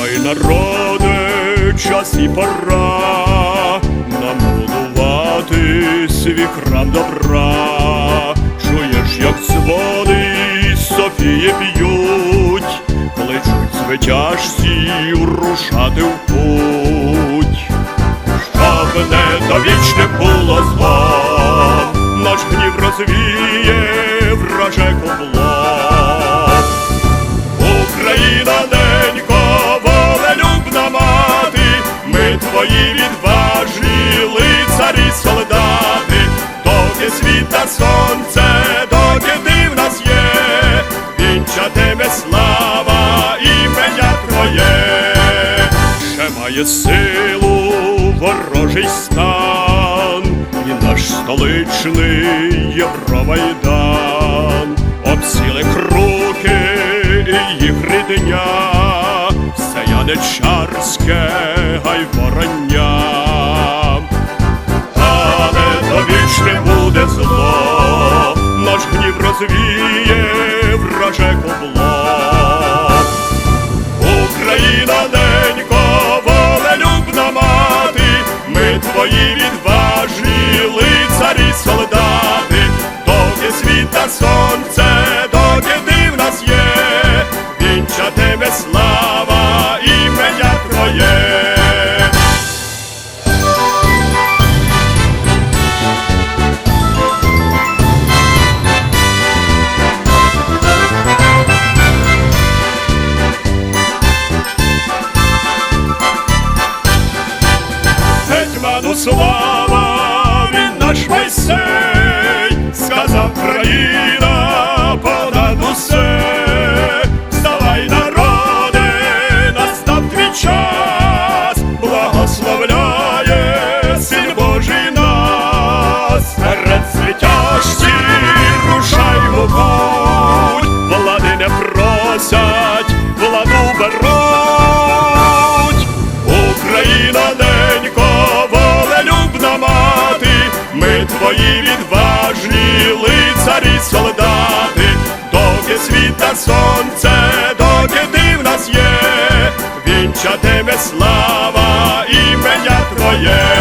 народе, час і пора нам будувати свій храм добра. Чуєш, як дзвони Софії б'ють, кличуть звитяжці рушати в путь. Щоб не довічне було зло, наш гнів розвіє враже кубло. Україна, ненько, силу ворожий стан, і наш столичний Євромайдан, обсіли круки і їх рідня, все яничарське гай вороння. Але довічне буде зло, наш гнів розвіє твої відважні лицарі солдати, доки світа сонце, Гетьману слава, він наш Мойсей, сказав країна твої відважні лицарі солдати, доки світа сонце, доки ти в нас є, вінчатиме слава ім'я твоє.